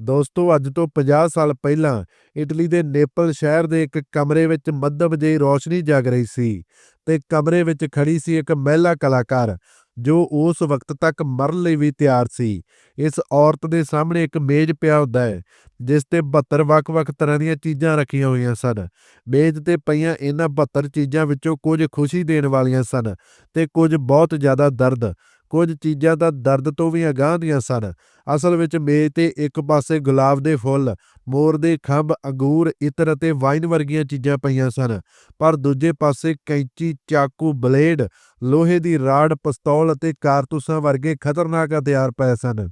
ਦੋਸਤੋ, ਅੱਜ ਤੋਂ 50 ਸਾਲ ਪਹਿਲਾਂ ਇਟਲੀ ਦੇ ਨੇਪਲ ਸ਼ਹਿਰ ਦੇ ਇੱਕ ਕਮਰੇ ਵਿੱਚ ਮੱਧਮ ਜਿਹੀ ਰੋਸ਼ਨੀ ਜਗ ਰਹੀ ਸੀ ਤੇ ਕਮਰੇ ਵਿੱਚ ਖੜੀ ਸੀ ਇੱਕ ਮਹਿਲਾ ਕਲਾਕਾਰ, ਜੋ ਉਸ ਵਕਤ ਤੱਕ ਮਰਨ ਲਈ ਵੀ ਤਿਆਰ ਸੀ। ਇਸ ਔਰਤ ਦੇ ਸਾਹਮਣੇ ਇੱਕ ਮੇਜ਼ ਪਿਆ ਹੁੰਦਾ ਹੈ, ਜਿਸ ਤੇ 72 ਵੱਖ-ਵੱਖ ਤਰ੍ਹਾਂ ਦੀਆਂ ਚੀਜ਼ਾਂ ਰੱਖੀਆਂ ਹੋਈਆਂ ਸਨ। ਮੇਜ਼ ਤੇ ਪਈਆਂ ਇਹਨਾਂ 72 ਚੀਜ਼ਾਂ ਵਿੱਚੋਂ ਕੁਝ ਖੁਸ਼ੀ ਦੇਣ ਵਾਲੀਆਂ ਸਨ ਤੇ ਕੁਝ ਬਹੁਤ ਜ਼ਿਆਦਾ ਦਰਦ। ਕੁਝ ਚੀਜ਼ਾਂ ਤਾਂ ਦਰਦ ਤੋਂ ਵੀ ਅਗਾਂਹ ਦੀਆਂ ਸਨ। ਅਸਲ ਵਿੱਚ ਮੇਜ਼ ਤੇ ਇੱਕ ਪਾਸੇ ਗੁਲਾਬ ਦੇ ਫੁੱਲ, ਮੋਰ ਦੇ ਖੰਭ, ਅੰਗੂਰ, ਇਤਰ ਅਤੇ ਵਾਈਨ ਵਰਗੀਆਂ ਚੀਜ਼ਾਂ ਪਈਆਂ ਸਨ। ਪਰ ਦੂਜੇ ਪਾਸੇ ਕੈਂਚੀ, ਚਾਕੂ, ਬਲੇਡ, ਲੋਹੇ ਦੀ ਰਾੜ, ਪਿਸਤੌਲ ਅਤੇ ਕਾਰਤੂਸਾਂ ਵਰਗੇ ਖਤਰਨਾਕ ਹਥਿਆਰ ਪਏ ਸਨ।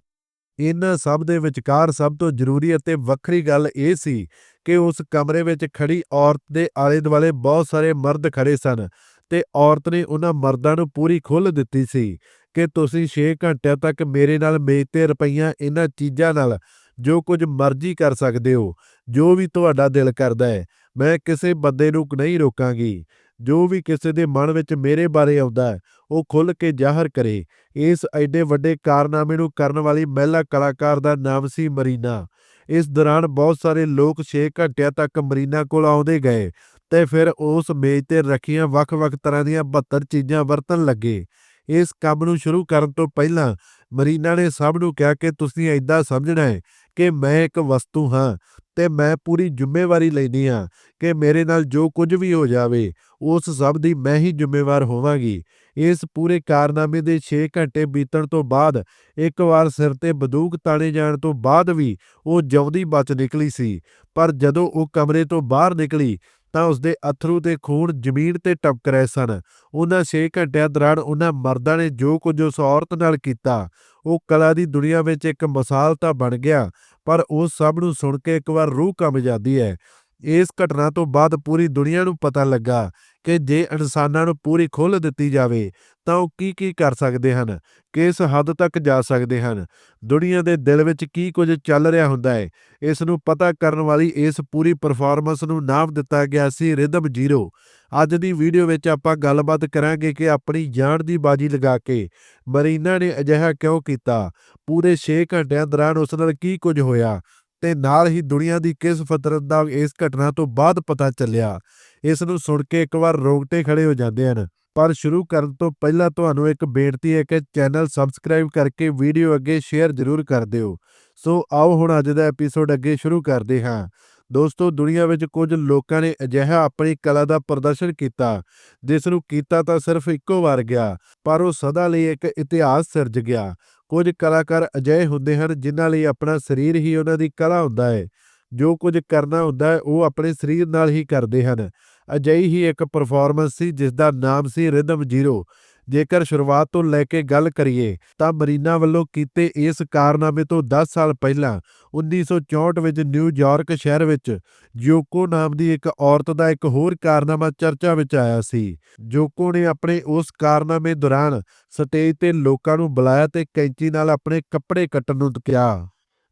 ਇਹਨਾਂ ਸਭ ਦੇ ਵਿਚਕਾਰ ਸਭ ਤੋਂ ਜ਼ਰੂਰੀ ਅਤੇ ਵੱਖਰੀ ਗੱਲ ਇਹ ਸੀ ਕਿ ਉਸ ਕਮਰੇ ਵਿੱਚ ਖੜੀ ਔਰਤ ਦੇ ਆਲੇ ਦੁਆਲੇ ਬਹੁਤ ਸਾਰੇ ਮਰਦ ਖੜੇ ਸਨ ਤੇ ਔਰਤ ਨੇ ਉਹਨਾਂ ਮਰਦਾਂ ਨੂੰ ਪੂਰੀ ਖੁੱਲ੍ਹ ਦਿੱਤੀ ਸੀ। ਕਿ ਤੁਸੀਂ 6 ਘੰਟਿਆਂ ਤੱਕ ਮੇਰੇ ਨਾਲ ਮੇਜ਼ ਤੇ ਰੁਪਈਆਂ ਇਹਨਾਂ ਚੀਜ਼ਾਂ ਨਾਲ ਜੋ ਕੁਝ ਮਰਜ਼ੀ ਕਰ ਸਕਦੇ ਹੋ, ਜੋ ਵੀ ਤੁਹਾਡਾ ਦਿਲ ਕਰਦਾ ਹੈ, ਮੈਂ ਕਿਸੇ ਬੰਦੇ ਨੂੰ ਨਹੀਂ ਰੋਕਾਂਗੀ। ਜੋ ਵੀ ਕਿਸੇ ਦੇ ਮਨ ਵਿੱਚ ਮੇਰੇ ਬਾਰੇ ਆਉਂਦਾ ਉਹ ਖੁੱਲ੍ਹ ਕੇ ਜ਼ਾਹਰ ਕਰੇ। ਇਸ ਐਡੇ ਵੱਡੇ ਕਾਰਨਾਮੇ ਨੂੰ ਕਰਨ ਵਾਲੀ ਮਹਿਲਾ ਕਲਾਕਾਰ ਦਾ ਨਾਮ ਸੀ ਮਰੀਨਾ। ਇਸ ਦੌਰਾਨ ਬਹੁਤ ਸਾਰੇ ਲੋਕ 6 ਘੰਟਿਆਂ ਤੱਕ ਮਰੀਨਾ ਕੋਲ ਆਉਂਦੇ ਗਏ ਤੇ ਫਿਰ ਉਸ ਮੇਜ਼ ਤੇ ਰੱਖੀਆਂ ਵੱਖ-ਵੱਖ ਤਰ੍ਹਾਂ ਦੀਆਂ 72 ਚੀਜ਼ਾਂ ਵਰਤਣ ਲੱਗੇ। ਇਸ ਕੰਮ ਨੂੰ ਸ਼ੁਰੂ ਕਰਨ ਤੋਂ ਪਹਿਲਾਂ ਮਰੀਨਾ ਨੇ ਸਭ ਨੂੰ ਕਿਹਾ ਕਿ ਤੁਸੀਂ ਐਦਾਂ ਸਮਝਣਾ ਹੈ ਕਿ ਮੈਂ ਇੱਕ ਵਸਤੂ ਹਾਂ ਤੇ ਮੈਂ ਪੂਰੀ ਜ਼ਿੰਮੇਵਾਰੀ ਲੈਂਦੀ ਹਾਂ ਕਿ ਮੇਰੇ ਨਾਲ ਜੋ ਕੁਝ ਵੀ ਹੋ ਜਾਵੇ, ਉਸ ਸਭ ਦੀ ਮੈਂ ਹੀ ਜ਼ਿੰਮੇਵਾਰ ਹੋਵਾਂਗੀ। ਇਸ ਪੂਰੇ ਕਾਰਨਾਮੇ ਦੇ 6 ਘੰਟੇ ਬੀਤਣ ਤੋਂ ਬਾਅਦ ਇੱਕ ਵਾਰ ਸਿਰ ਤੇ ਬੰਦੂਕ ਤਾਣੇ ਜਾਣ ਤੋਂ ਬਾਅਦ ਵੀ ਉਹ ਜਿਉਂਦੀ ਬਚ ਨਿਕਲੀ ਸੀ, ਪਰ ਜਦੋਂ ਉਹ ਕਮਰੇ ਤੋਂ ਬਾਹਰ ਨਿਕਲੀ ਤਾਂ ਉਸਦੇ ਅਥਰੂ ਤੇ ਖੂਨ ਜ਼ਮੀਨ ਤੇ ਟਪਕ ਰਹੇ ਸਨ। ਉਹਨਾਂ 6 ਘੰਟਿਆਂ ਦੌਰਾਨ ਉਹਨਾਂ ਮਰਦਾਂ ਨੇ ਜੋ ਕੁਝ ਉਸ ਔਰਤ ਨਾਲ ਕੀਤਾ, ਉਹ ਕਲਾ ਦੀ ਦੁਨੀਆ ਵਿੱਚ ਇੱਕ ਮਿਸਾਲ ਤਾਂ ਬਣ ਗਿਆ, ਪਰ ਉਹ ਸਭ ਨੂੰ ਸੁਣ ਕੇ ਇੱਕ ਵਾਰ ਰੂਹ ਕੰਬ ਜਾਂਦੀ ਹੈ। ਇਸ ਘਟਨਾ ਤੋਂ ਬਾਅਦ ਪੂਰੀ ਦੁਨੀਆ ਨੂੰ ਪਤਾ ਲੱਗਾ ਕਿ ਜੇ ਇਨਸਾਨਾਂ ਨੂੰ ਪੂਰੀ ਖੁੱਲ੍ਹ ਦਿੱਤੀ ਜਾਵੇ, ਤਾਂ ਉਹ ਕੀ ਕੀ ਕਰ ਸਕਦੇ ਹਨ, ਕਿਸ ਹੱਦ ਤੱਕ ਜਾ ਸਕਦੇ ਹਨ, ਦੁਨੀਆ ਦੇ ਦਿਲ ਵਿੱਚ ਕੀ ਕੁਝ ਚੱਲ ਰਿਹਾ ਹੁੰਦਾ ਹੈ, ਇਸ ਨੂੰ ਪਤਾ ਕਰਨ ਵਾਲੀ ਇਸ ਪੂਰੀ ਪਰਫਾਰਮੈਂਸ ਨੂੰ ਨਾਮ ਦਿੱਤਾ ਗਿਆ ਸੀ ਰਿਦਮ ਜ਼ੀਰੋ ਅੱਜ ਦੀ ਵੀਡੀਓ ਵਿੱਚ ਆਪਾਂ ਗੱਲਬਾਤ ਕਰਾਂਗੇ ਕਿ ਆਪਣੀ ਜਾਨ ਦੀ ਬਾਜੀ ਲਗਾ ਕੇ ਮਰੀਨਾ ਨੇ ਅਜਿਹਾ ਕਿਉਂ ਕੀਤਾ, ਪੂਰੇ 6 ਘੰਟਿਆਂ ਦੌਰਾਨ ਉਸ ਨਾਲ ਕੀ ਕੁਝ ਹੋਇਆ ਤੇ ਨਾਲ ਹੀ ਦੁਨੀਆ ਦੀ ਕਿਸ ਫਤਰਤ ਦਾ ਇਸ ਘਟਨਾ ਤੋਂ ਬਾਅਦ ਪਤਾ ਚੱਲਿਆ। ਇਸ ਨੂੰ ਸੁਣ ਕੇ ਇੱਕ ਵਾਰ ਰੋਗਟੇ ਖੜੇ ਹੋ ਜਾਂਦੇ ਹਨ। ਪਰ ਸ਼ੁਰੂ ਕਰਨ ਤੋਂ ਪਹਿਲਾਂ ਤੁਹਾਨੂੰ ਇੱਕ ਬੇਨਤੀ ਹੈ ਕਿ ਚੈਨਲ ਸਬਸਕ੍ਰਾਈਬ ਕਰਕੇ ਵੀਡੀਓ ਅੱਗੇ ਸ਼ੇਅਰ ਜ਼ਰੂਰ ਕਰ ਦਿਓ। ਸੋ ਆਓ ਹੁਣ ਅੱਜ ਦਾ ਐਪੀਸੋਡ ਅੱਗੇ ਸ਼ੁਰੂ ਕਰਦੇ ਹਾਂ। ਦੋਸਤੋ, ਦੁਨੀਆ ਵਿੱਚ ਕੁਝ ਲੋਕਾਂ ਨੇ ਅਜਿਹਾ ਆਪਣੀ ਕਲਾ ਦਾ ਪ੍ਰਦਰਸ਼ਨ ਕੀਤਾ, ਜਿਸ ਨੂੰ ਕੀਤਾ ਤਾਂ ਸਿਰਫ ਇੱਕੋ ਵਾਰ ਗਿਆ, ਪਰ ਉਹ ਸਦਾ ਲਈ ਇੱਕ ਇਤਿਹਾਸ ਸਿਰਜ ਗਿਆ। ਕੁਝ ਕਲਾਕਾਰ ਅਜਿਹੇ ਹੁੰਦੇ ਹਨ ਜਿਨ੍ਹਾਂ ਲਈ ਆਪਣਾ ਸਰੀਰ ਹੀ ਉਹਨਾਂ ਦੀ ਕਲਾ ਹੁੰਦਾ ਹੈ। ਜੋ ਕੁਝ ਕਰਨਾ ਹੁੰਦਾ ਹੈ, ਉਹ ਆਪਣੇ ਸਰੀਰ ਨਾਲ ਹੀ ਕਰਦੇ ਹਨ। ਅਜਿਹੀ ਹੀ ਇੱਕ ਪਰਫਾਰਮੈਂਸ ਸੀ ਜਿਸ ਦਾ ਨਾਮ ਸੀ ਰਿਦਮ ਜ਼ੀਰੋ ਜੇਕਰ ਸ਼ੁਰੂਆਤ ਤੋਂ ਲੈ ਕੇ ਗੱਲ ਕਰੀਏ, ਤਾਂ ਮਰੀਨਾ ਵੱਲੋਂ ਕੀਤੇ ਇਸ ਕਾਰਨਾਮੇ ਤੋਂ 10 ਸਾਲ ਪਹਿਲਾਂ 1964 ਵਿੱਚ ਨਿਊਯਾਰਕ ਸ਼ਹਿਰ ਵਿੱਚ, ਜੋਕੋ ਨਾਮ ਦੀ ਇੱਕ ਔਰਤ ਦਾ ਇੱਕ ਹੋਰ ਕਾਰਨਾਮਾ ਚਰਚਾ ਵਿੱਚ ਆਇਆ ਸੀ। ਜੋਕੋ ਨੇ ਆਪਣੇ ਉਸ ਕਾਰਨਾਮੇ ਦੌਰਾਨ ਸਟੇਜ ਤੇ ਲੋਕਾਂ ਨੂੰ ਬੁਲਾਇਆ ਤੇ ਕੈਂਚੀ ਨਾਲ ਆਪਣੇ ਕੱਪੜੇ ਕੱਟਣ ਨੂੰ ਕਿਹਾ।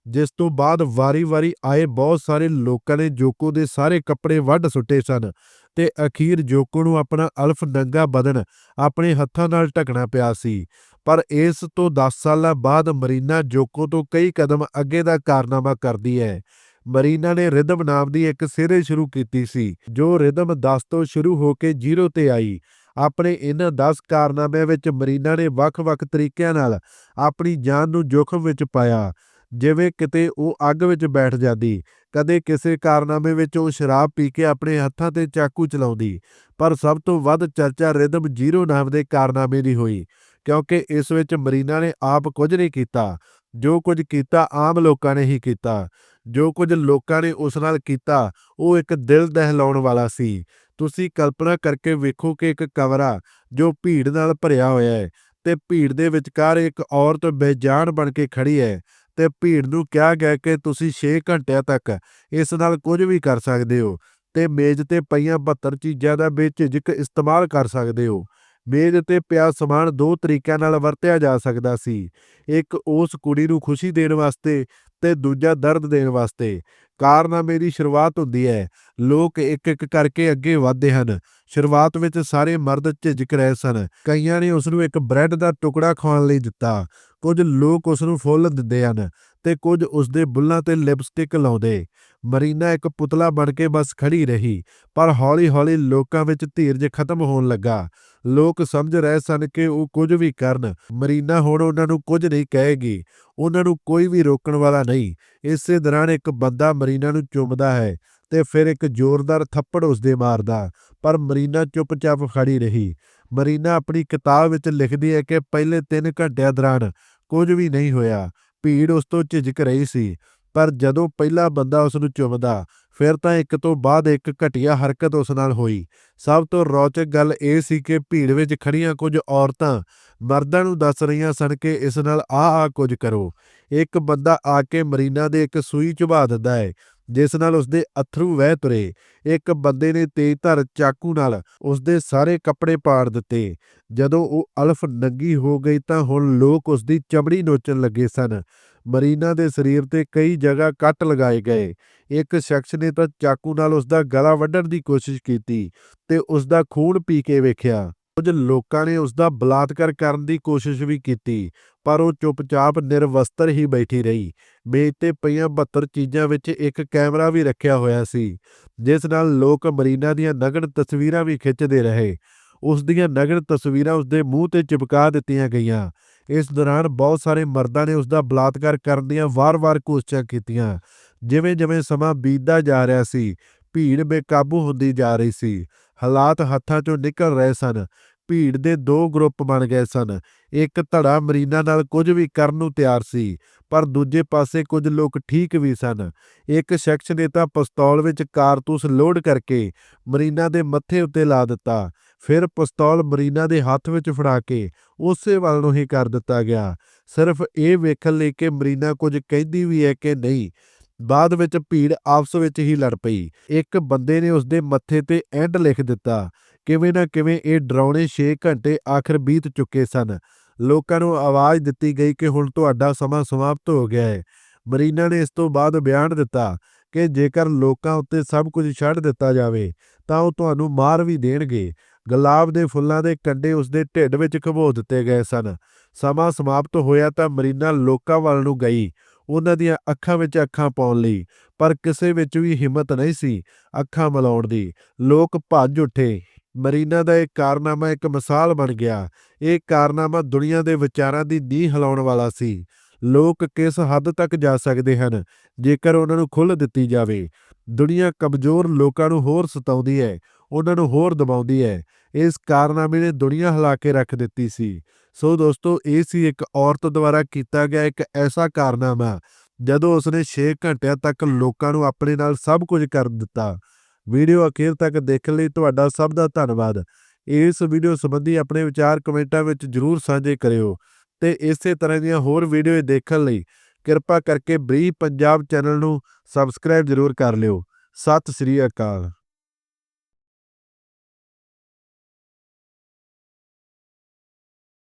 ਜਿਸ ਤੋਂ ਬਾਅਦ ਵਾਰੀ-ਵਾਰੀ ਆਏ ਬਹੁਤ ਸਾਰੇ ਲੋਕਾਂ ਨੇ ਜੋਕੋ ਦੇ ਸਾਰੇ ਕੱਪੜੇ ਵੱਢ ਸੁੱਟੇ ਸਨ। ਤੇ ਅਖੀਰ ਜੋਕੋ ਨੂੰ ਆਪਣਾ ਅਲਫ ਨੰਗਾ ਬਦਨ ਆਪਣੇ ਹੱਥਾਂ ਨਾਲ ਢਕਣਾ ਪਿਆ ਸੀ। ਪਰ ਇਸ ਤੋਂ 10 ਸਾਲਾਂ ਬਾਅਦ ਮਰੀਨਾ ਜੋਕੋ ਤੋਂ ਕਈ ਕਦਮ ਅੱਗੇ ਦਾ ਕਾਰਨਾਮਾ ਕਰਦੀ ਹੈ। ਮਰੀਨਾ ਨੇ ਰਿਦਮ ਨਾਮ ਦੀ ਇੱਕ ਸਿਰੇ ਸ਼ੁਰੂ ਕੀਤੀ ਸੀ, ਜੋ ਰਿਦਮ 10 ਤੋਂ ਸ਼ੁਰੂ ਹੋ ਕੇ 0 ਤੇ ਆਈ। ਆਪਣੇ ਇਹਨਾਂ 10 ਕਾਰਨਾਮਿਆਂ ਵਿੱਚ ਮਰੀਨਾ ਨੇ ਵੱਖ-ਵੱਖ ਤਰੀਕਿਆਂ ਨਾਲ ਆਪਣੀ ਜਾਨ ਨੂੰ ਜੋਖਮ ਵਿੱਚ ਪਾਇਆ। ਜਿਵੇਂ ਕਿਤੇ ਉਹ ਅੱਗ ਵਿੱਚ ਬੈਠ ਜਾਂਦੀ, ਕਦੇ ਕਿਸੇ ਕਾਰਨਾਮੇ ਵਿੱਚ ਉਹ ਸ਼ਰਾਬ ਪੀ ਕੇ ਆਪਣੇ ਹੱਥਾਂ ਤੇ ਚਾਕੂ ਚਲਾਉਂਦੀ, ਪਰ ਸਭ ਤੋਂ ਵੱਧ ਚਰਚਾ ਰਿਦਮ ਜ਼ੀਰੋ ਨਾਮ ਦੇ ਕਾਰਨਾਮੇ ਦੀ ਹੋਈ, ਕਿਉਂਕਿ ਇਸ ਵਿੱਚ ਮਰੀਨਾ ਨੇ ਆਪ ਕੁਝ ਨਹੀਂ ਕੀਤਾ, ਜੋ ਕੁਝ ਕੀਤਾ ਆਮ ਲੋਕਾਂ ਨੇ ਹੀ ਕੀਤਾ, ਜੋ ਕੁਝ ਲੋਕਾਂ ਨੇ ਉਸ ਨਾਲ ਕੀਤਾ, ਉਹ ਇੱਕ ਦਿਲ ਦਹਿਲਾਉਣ ਵਾਲਾ ਸੀ। ਤੁਸੀਂ ਕਲਪਨਾ ਕਰਕੇ ਵੇਖੋ ਕਿ ਇੱਕ ਕਮਰਾ ਜੋ ਭੀੜ ਨਾਲ ਭਰਿਆ ਹੋਇਆ ਹੈ, ਤੇ ਭੀੜ ਦੇ ਵਿਚਕਾਰ ਇੱਕ ਔਰਤ ਬੇਜਾਨ ਬਣ ਕੇ ਖੜੀ ਹੈ ਤੇ ਭੀੜ ਨੂੰ ਕਿਹਾ ਗਿਆ ਕਿ ਤੁਸੀਂ 6 ਘੰਟਿਆਂ ਤੱਕ ਇਸ ਨਾਲ ਕੁਝ ਵੀ ਕਰ ਸਕਦੇ ਹੋ ਤੇ ਮੇਜ਼ ਤੇ ਪਈਆਂ 72 ਚੀਜ਼ਾਂ ਦਾ ਬੇਝਿਜਕ ਇਸਤੇਮਾਲ ਕਰ ਸਕਦੇ ਹੋ। ਮੇਜ਼ ਤੇ ਪਿਆ ਸਮਾਨ ਦੋ ਤਰੀਕਿਆਂ ਨਾਲ ਵਰਤਿਆ ਜਾ ਸਕਦਾ ਸੀ। ਇੱਕ ਉਸ ਕੁੜੀ ਨੂੰ ਖੁਸ਼ੀ ਦੇਣ ਵਾਸਤੇ ਤੇ ਦੂਜਾ ਦਰਦ ਦੇਣ ਵਾਸਤੇ। ਕਾਰਨਾਮੇ ਦੀ ਸ਼ੁਰੂਆਤ ਹੁੰਦੀ ਹੈ। ਲੋਕ ਇੱਕ ਇੱਕ ਕਰਕੇ ਅੱਗੇ ਵਧਦੇ ਹਨ। ਸ਼ੁਰੂਆਤ ਵਿੱਚ ਸਾਰੇ ਮਰਦ ਝਿਜਕ ਰਹੇ ਸਨ। ਕਈਆਂ ਨੇ ਉਸ ਨੂੰ ਇੱਕ ਬ੍ਰੈਡ ਦਾ ਟੁਕੜਾ ਖਵਾਉਣ ਲਈ ਦਿੱਤਾ। ਕੁਝ ਲੋਕ ਉਸ ਨੂੰ ਫੁੱਲ ਦਿੰਦੇ ਹਨ ਤੇ ਕੁਝ ਉਸਦੇ ਬੁੱਲਾਂ ਤੇ ਲਿਪਸਟਿਕ ਲਾਉਂਦੇ। ਮਰੀਨਾ ਇੱਕ ਪੁਤਲਾ ਬਣ ਕੇ ਬਸ ਖੜੀ ਰਹੀ, ਪਰ ਹੌਲੀ-ਹੌਲੀ ਲੋਕਾਂ ਵਿੱਚ ਧੀਰਜ ਖਤਮ ਹੋਣ ਲੱਗਾ। ਲੋਕ ਸਮਝ ਰਹੇ ਸਨ ਕਿ ਉਹ ਕੁਝ ਵੀ ਕਰਨ। ਮਰੀਨਾ ਹੁਣ ਉਹਨਾਂ ਨੂੰ ਕੁਝ ਨਹੀਂ ਕਹੇਗੀ। ਉਹਨਾਂ ਨੂੰ ਕੋਈ ਵੀ ਰੋਕਣ ਵਾਲਾ ਨਹੀਂ। ਇਸੇ ਦੌਰਾਨ ਇੱਕ ਬੰਦਾ ਮਰੀਨਾ ਨੂੰ ਚੁੰਮਦਾ ਹੈ ਤੇ ਫਿਰ ਇੱਕ ਜ਼ੋਰਦਾਰ ਥੱਪੜ ਉਸਦੇ ਮਾਰਦਾ, ਪਰ ਮਰੀਨਾ ਚੁੱਪਚਾਪ ਖੜੀ ਰਹੀ। ਮਰੀਨਾ ਆਪਣੀ ਕਿਤਾਬ ਵਿੱਚ ਲਿਖਦੀ ਹੈ ਕਿ ਪਹਿਲੇ 3 ਘੰਟਿਆਂ ਦੌਰਾਨ ਕੁਝ ਵੀ ਨਹੀਂ ਹੋਇਆ। ਭੀੜ ਉਸ ਤੋਂ ਝਿਜਕ ਰਹੀ ਸੀ, ਪਰ ਜਦੋਂ ਪਹਿਲਾ ਬੰਦਾ ਉਸ ਨੂੰ ਚੁੰਮਦਾ, ਫਿਰ ਤਾਂ ਇੱਕ ਤੋਂ ਬਾਅਦ ਇੱਕ ਘਟੀਆ ਹਰਕਤ ਉਸ ਨਾਲ ਹੋਈ। ਸਭ ਤੋਂ ਰੌਚਕ ਗੱਲ ਇਹ ਸੀ ਕਿ ਭੀੜ ਵਿੱਚ ਖੜੀਆਂ ਕੁਝ ਔਰਤਾਂ ਮਰਦਾਂ ਨੂੰ ਦੱਸ ਰਹੀਆਂ ਸਨ ਕਿ ਇਸ ਨਾਲ ਆਹ ਆਹ ਕੁਝ ਕਰੋ। ਇੱਕ ਬੰਦਾ ਆ ਕੇ ਮਰੀਨਾ ਦੇ ਇੱਕ ਸੂਈ ਚੁਭਾ ਦਿੰਦਾ ਹੈ ਜਿਸ ਨਾਲ ਉਸਦੇ ਅਥਰੂ ਵਹਿ ਤੁਰੇ। ਇੱਕ ਬੰਦੇ ਨੇ ਤੇਜ਼ਧਾਰ ਚਾਕੂ ਨਾਲ ਉਸਦੇ ਸਾਰੇ ਕੱਪੜੇ ਪਾੜ ਦਿੱਤੇ। ਜਦੋਂ ਉਹ ਅਲਫ ਨੰਗੀ ਹੋ ਗਈ ਤਾਂ ਹੁਣ ਲੋਕ ਉਸਦੀ ਚਮੜੀ ਨੋਚਣ ਲੱਗੇ ਸਨ। ਮਰੀਨਾ ਦੇ ਸਰੀਰ ਤੇ ਕਈ ਜਗ੍ਹਾ ਕੱਟ ਲਗਾਏ ਗਏ। ਇੱਕ ਸ਼ਖਸ ਨੇ ਤਾਂ ਚਾਕੂ ਨਾਲ ਉਸਦਾ ਗਲਾ ਵੱਢਣ ਦੀ ਕੋਸ਼ਿਸ਼ ਕੀਤੀ ਤੇ ਉਸਦਾ ਖੂਨ ਪੀ ਕੇ ਵੇਖਿਆ। ਕੁਝ ਲੋਕਾਂ ਨੇ ਉਸਦਾ ਬਲਾਤਕਾਰ ਕਰਨ ਦੀ ਕੋਸ਼ਿਸ਼ ਵੀ ਕੀਤੀ, ਪਰ ਉਹ ਚੁੱਪਚਾਪ ਨਿਰਵਸਤਰ ਹੀ ਬੈਠੀ ਰਹੀ। ਮੇਜ਼ ਤੇ ਪਈਆਂ 72 ਚੀਜ਼ਾਂ ਵਿੱਚ ਇੱਕ ਕੈਮਰਾ ਵੀ ਰੱਖਿਆ ਹੋਇਆ ਸੀ, ਜਿਸ ਨਾਲ ਲੋਕ ਮਰੀਨਾ ਦੀਆਂ ਨਗਨ ਤਸਵੀਰਾਂ ਵੀ ਖਿੱਚਦੇ ਰਹੇ। ਉਸ ਦੀਆਂ ਨਗਨ ਤਸਵੀਰਾਂ ਉਸਦੇ ਮੂੰਹ ਤੇ ਚਿਪਕਾ ਦਿੱਤੀਆਂ ਗਈਆਂ। ਇਸ ਦੌਰਾਨ ਬਹੁਤ ਸਾਰੇ ਮਰਦਾਂ ਨੇ ਉਸਦਾ ਬਲਾਤਕਾਰ ਕਰਨ ਦੀਆਂ ਵਾਰ-ਵਾਰ ਕੋਸ਼ਿਸ਼ਾਂ ਕੀਤੀਆਂ, ਜਿਵੇਂ-ਜਿਵੇਂ ਸਮਾਂ ਬੀਤਦਾ ਜਾ ਰਿਹਾ ਸੀ, ਭੀੜ ਬੇਕਾਬੂ ਹੁੰਦੀ ਜਾ ਰਹੀ ਸੀ। ਹਾਲਾਤ ਹੱਥਾਂ 'ਚੋਂ ਨਿਕਲ ਰਹੇ ਸਨ। ਭੀੜ ਦੇ ਦੋ ਗਰੁੱਪ ਬਣ ਗਏ ਸਨ। ਇੱਕ ਧੜਾ ਮਰੀਨਾ ਨਾਲ ਕੁਝ ਵੀ ਕਰਨ ਨੂੰ ਤਿਆਰ ਸੀ, ਪਰ ਦੂਜੇ ਪਾਸੇ ਕੁਝ ਲੋਕ ਠੀਕ ਵੀ ਸਨ। ਇੱਕ ਸ਼ਖਸ ਨੇ ਤਾਂ ਪਿਸਤੌਲ ਵਿੱਚ ਕਾਰਤੂਸ ਲੋਡ ਕਰਕੇ ਮਰੀਨਾ ਦੇ ਮੱਥੇ ਉੱਤੇ ਲਾ ਦਿੱਤਾ। ਫਿਰ ਪਿਸਤੌਲ ਮਰੀਨਾ ਦੇ ਹੱਥ ਵਿੱਚ ਫੜਾ ਕੇ ਉਸੇ ਵੱਲ ਨੂੰ ਹੀ ਕਰ ਦਿੱਤਾ ਗਿਆ। ਸਿਰਫ ਇਹ ਵੇਖਣ ਲਈ ਕਿ ਮਰੀਨਾ ਕੁਝ ਕਹਿੰਦੀ ਵੀ ਹੈ ਕਿ ਨਹੀਂ। ਬਾਅਦ ਵਿੱਚ ਭੀੜ ਆਪਸ ਵਿੱਚ ਹੀ ਲੜ ਪਈ। ਇੱਕ ਬੰਦੇ ਨੇ ਉਸਦੇ ਮੱਥੇ ਤੇ ਐਂਡ ਲਿਖ ਦਿੱਤਾ, ਕਿਵੇਂ ਨਾ ਕਿਵੇਂ ਇਹ ਡਰਾਉਣੇ 6 ਘੰਟੇ ਆਖਰ ਬੀਤ ਚੁੱਕੇ ਸਨ। ਲੋਕਾਂ ਨੂੰ ਆਵਾਜ਼ ਦਿੱਤੀ ਗਈ ਕਿ ਹੁਣ ਤੁਹਾਡਾ ਸਮਾਂ ਸਮਾਪਤ ਹੋ ਗਿਆ ਹੈ ਮਰੀਨਾ ਨੇ ਇਸ ਤੋਂ ਬਾਅਦ ਬਿਆਨ ਦਿੱਤਾ ਕਿ ਜੇਕਰ ਲੋਕਾਂ ਉੱਤੇ ਸਭ ਕੁਝ ਛੱਡ ਦਿੱਤਾ ਜਾਵੇ, ਤਾਂ ਉਹ ਤੁਹਾਨੂੰ ਮਾਰ ਵੀ ਦੇਣਗੇ। ਗੁਲਾਬ ਦੇ ਫੁੱਲਾਂ ਦੇ ਕੰਡੇ ਉਸਦੇ ਢਿੱਡ ਵਿੱਚ ਖਬੋ ਦਿੱਤੇ ਗਏ ਸਨ। ਸਮਾਂ ਸਮਾਪਤ ਹੋਇਆ ਤਾਂ ਮਰੀਨਾ ਲੋਕਾਂ ਵੱਲ ਨੂੰ ਗਈ। ਉਹਨਾਂ ਦੀਆਂ ਅੱਖਾਂ ਵਿੱਚ ਅੱਖਾਂ ਪਾਉਣ ਲਈ, ਪਰ ਕਿਸੇ ਵਿੱਚ ਵੀ ਹਿੰਮਤ ਨਹੀਂ ਸੀ ਅੱਖਾਂ ਮਿਲਾਉਣ ਦੀ। ਲੋਕ ਭੱਜ ਉੱਠੇ। ਮਰੀਨਾ ਦਾ ਇਹ ਕਾਰਨਾਮਾ ਇੱਕ ਮਿਸਾਲ ਬਣ ਗਿਆ। ਇਹ ਕਾਰਨਾਮਾ ਦੁਨੀਆ ਦੇ ਵਿਚਾਰਾਂ ਦੀ ਨੀਂਹ ਹਿਲਾਉਣ ਵਾਲਾ ਸੀ। ਲੋਕ ਕਿਸ ਹੱਦ ਤੱਕ ਜਾ ਸਕਦੇ ਹਨ, ਜੇਕਰ ਉਹਨਾਂ ਨੂੰ ਖੁੱਲ੍ਹ ਦਿੱਤੀ ਜਾਵੇ? ਦੁਨੀਆ ਕਮਜ਼ੋਰ ਲੋਕਾਂ ਨੂੰ ਹੋਰ ਸਤਾਉਂਦੀ ਹੈ, ਉਹਨਾਂ ਨੂੰ ਹੋਰ ਦਬਾਉਂਦੀ ਹੈ। ਇਸ ਕਾਰਨਾਮੇ ਨੇ ਦੁਨੀਆ ਹਿਲਾ ਕੇ ਰੱਖ ਦਿੱਤੀ ਸੀ। ਸੋ ਦੋਸਤੋ, ਇਹ ਸੀ ਇੱਕ ਔਰਤ ਦੁਆਰਾ ਕੀਤਾ ਗਿਆ ਇੱਕ ਐਸਾ ਕਾਰਨਾਮਾ, ਜਦੋਂ ਉਸਨੇ 6 ਘੰਟਿਆਂ ਤੱਕ ਲੋਕਾਂ ਨੂੰ ਆਪਣੇ ਨਾਲ ਸਭ ਕੁਝ ਕਰ ਦਿੱਤਾ। ਵੀਡੀਓ ਅਖੀਰ ਤੱਕ ਦੇਖਣ ਲਈ, ਤੁਹਾਡਾ ਸਭ ਦਾ ਧੰਨਵਾਦ। ਇਸ ਵੀਡੀਓ ਸੰਬੰਧੀ ਆਪਣੇ ਵਿਚਾਰ ਕਮੈਂਟਾਂ ਵਿੱਚ ਜਰੂਰ ਸਾਂਝੇ ਕਰਿਓ। ਤੇ ਇਸੇ ਤਰ੍ਹਾਂ ਦੀਆਂ ਹੋਰ ਵੀਡੀਓ ਦੇਖਣ ਲਈ ਕਿਰਪਾ ਕਰਕੇ ਬਰੀ ਪੰਜਾਬ ਚੈਨਲ ਨੂੰ ਸਬਸਕ੍ਰਾਈਬ ਜਰੂਰ ਕਰ ਲਿਓ। ਸਤਿ ਸ੍ਰੀ ਅਕਾਲ।